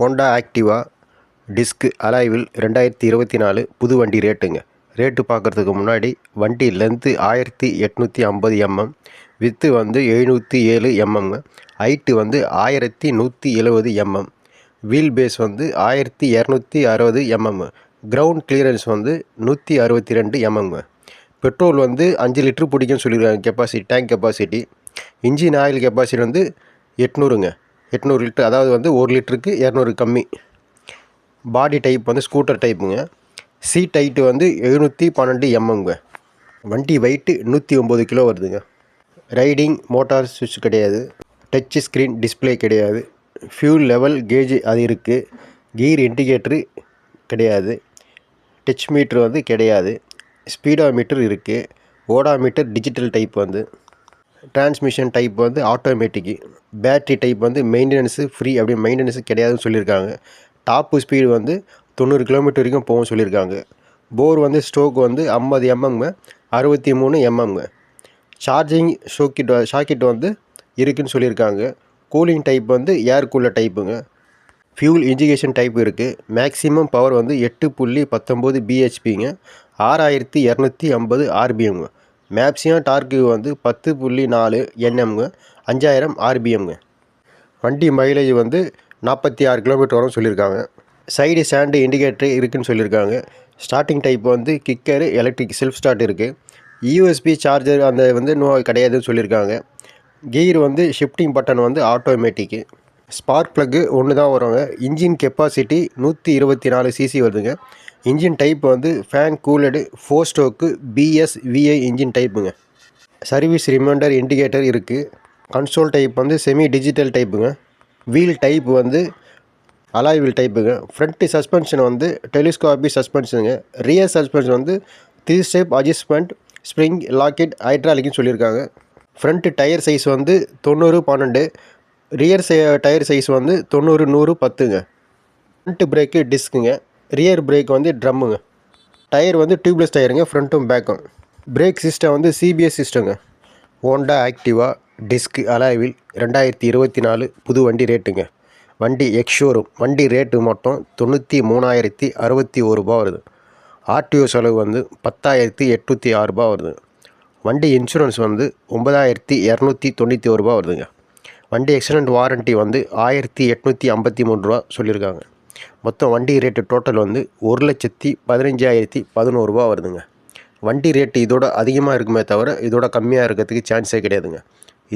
Honda Activa disc அலாய்வில் ரெண்டாயிரத்தி இருபத்தி நாலு புது வண்டி ரேட்டுங்க. ரேட்டு பார்க்குறதுக்கு முன்னாடி வண்டி லென்த்து ஆயிரத்தி எட்நூற்றி ஐம்பது எம்எம் வித்து வந்து எழுநூற்றி ஏழு எம்எம்ங்க ஹைட்டு வந்து ஆயிரத்தி நூற்றி எழுபது எம்எம் வீல் பேஸ் வந்து ஆயிரத்தி இரநூத்தி அறுபது எம்எம் கிரவுண்ட் கிளியரன்ஸ் வந்து நூற்றி அறுபத்தி ரெண்டு எம்எம்ங்க பெட்ரோல் வந்து அஞ்சு லிட்ரு பிடிக்கும்னு சொல்லியிருக்காங்க. Capacity tank capacity. Engine oil capacity வந்து எட்நூறுங்க. எட்நூறு லிட்டர் அதாவது வந்து ஒரு லிட்டருக்கு இரநூறு கம்மி. பாடி டைப் வந்து ஸ்கூட்டர் டைப்புங்க சீட் ஹைட்டு வந்து எழுநூற்றி பன்னெண்டு எம்எம்ங்க வண்டி வெயிட்டு நூற்றி ஒம்பது கிலோ வருதுங்க. ரைடிங் மோட்டார் சுவிட்ச் கிடையாது. டச் ஸ்க்ரீன் டிஸ்ப்ளே கிடையாது. ஃபியூல் லெவல் கேஜ் அது இருக்குது கீர் இண்டிகேட்ரு கிடையாது. டச் மீட்ரு வந்து கிடையாது. ஸ்பீடா மீட்டர் இருக்குது ஓடா மீட்டர் டிஜிட்டல் டைப் வந்து. டிரான்ஸ்மிஷன் டைப் வந்து ஆட்டோமேட்டிக்கு பேட்ரி டைப் வந்து மெயின்டெனன்ஸு ஃப்ரீ அப்படி மெயின்டெனன்ஸு கிடையாதுன்னு சொல்லியிருக்காங்க. டாப்பு ஸ்பீடு வந்து தொண்ணூறு கிலோமீட்டர் வரைக்கும் போகும் சொல்லியிருக்காங்க. போர் வந்து ஸ்டோக் வந்து ஐம்பது எம்எம்ங்க அறுபத்தி மூணு எம்எம்ங்க. சார்ஜிங் ஷோக்கிட் ஷாக்கெட் வந்து இருக்குன்னு சொல்லியிருக்காங்க. கூலிங் டைப் வந்து ஏர் கூலர் டைப்புங்க. ஃபியூல் இன்ஜிகேஷன் டைப் இருக்குது மேக்ஸிமம் பவர் வந்து எட்டு புள்ளி பத்தொம்போது பிஹெச்பிங்க. ஆறாயிரத்தி இரநூத்தி ஐம்பது ஆர்பிஎம்ங்க. மேக்ஸிமம் டார்க்கு வந்து பத்து புள்ளி நாலு என்எம்ங்க அஞ்சாயிரம் ஆர்பிஎம்ங்க வண்டி மைலேஜ் வந்து நாற்பத்தி ஆறு கிலோமீட்டர் வரும் சொல்லியிருக்காங்க. சைடு சாண்டு இண்டிகேட்டர் இருக்குதுன்னு சொல்லியிருக்காங்க. ஸ்டார்டிங் டைப் வந்து கிக்கரு எலக்ட்ரிக் செல்ஃப் ஸ்டார்ட் இருக்குது யூஎஸ்பி சார்ஜர் அந்த வந்து நோ கிடையாதுன்னு சொல்லியிருக்காங்க. கீர் வந்து ஷிஃப்டிங் பட்டன் வந்து ஆட்டோமேட்டிக்கு ஸ்பார்க் ப்ளக்கு ஒன்று தான் வருவாங்க. இன்ஜின் கெப்பாசிட்டி நூற்றி இருபத்தி நாலு சிசி வருதுங்க. இன்ஜின் டைப் வந்து fan cooled four stroke BS VI engine டைப்புங்க. Service reminder indicator இருக்குது கன்சோல் டைப் வந்து செமி டிஜிட்டல் டைப்புங்க வீல் டைப் வந்து அலாய் வீல் டைப்புங்க ஃப்ரண்ட்டு சஸ்பென்ஷன் வந்து டெலிஸ்கோபி சஸ்பென்ஷனுங்க ரியர் சஸ்பென்ஷன் வந்து three step adjustment spring locket ஹைட்ராலிக்னு சொல்லியிருக்காங்க. ஃப்ரண்ட்டு டயர் சைஸ் வந்து தொண்ணூறு பன்னெண்டு. ரியர் சை டயர் சைஸ் வந்து தொண்ணூறு நூறு பத்துங்க. ஃப்ரண்ட்டு பிரேக்கு டிஸ்க்குங்க ரியர் பிரேக் வந்து ட்ரம்முங்க டயர் வந்து டியூப்லெஸ் டயருங்க ஃப்ரண்ட்டும் பேக்கும் பிரேக் சிஸ்டம் வந்து CBS சிஸ்டங்க Honda Activa disc alloy wheel ரெண்டாயிரத்தி இருபத்தி நாலு புது வண்டி ரேட்டுங்க வண்டி எக்ஷோரூம் வண்டி ரேட்டு மட்டும் தொண்ணூற்றி மூணாயிரத்தி அறுபத்தி ஒரு ரூபா வருது. ஆர்டிஓ செலவு வந்து பத்தாயிரத்தி எட்நூற்றி ஆறு ரூபா வருது. வண்டி இன்சூரன்ஸ் வந்து ஒன்பதாயிரத்தி இரநூத்தி தொண்ணூற்றி ஒரு ரூபா வருதுங்க. வண்டி எக்ஸலண்ட் வாரண்ட்டி வந்து ஆயிரத்தி எட்நூற்றி ஐம்பத்தி மூணு ரூபா சொல்லியிருக்காங்க. மொத்தம் வண்டி ரேட்டு டோட்டல் வந்து ஒரு லட்சத்தி பதினஞ்சாயிரத்தி பதினோருபா வருதுங்க. வண்டி ரேட்டு இதோட அதிகமாக இருக்குமே தவிர இதோட கம்மியாக இருக்கிறதுக்கு சான்ஸே கிடையாதுங்க.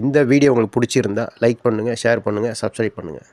இந்த வீடியோ உங்களுக்கு பிடிச்சிருந்தா லைக் பண்ணுங்கள் ஷேர் பண்ணுங்கள் சப்ஸ்கிரைப் பண்ணுங்கள்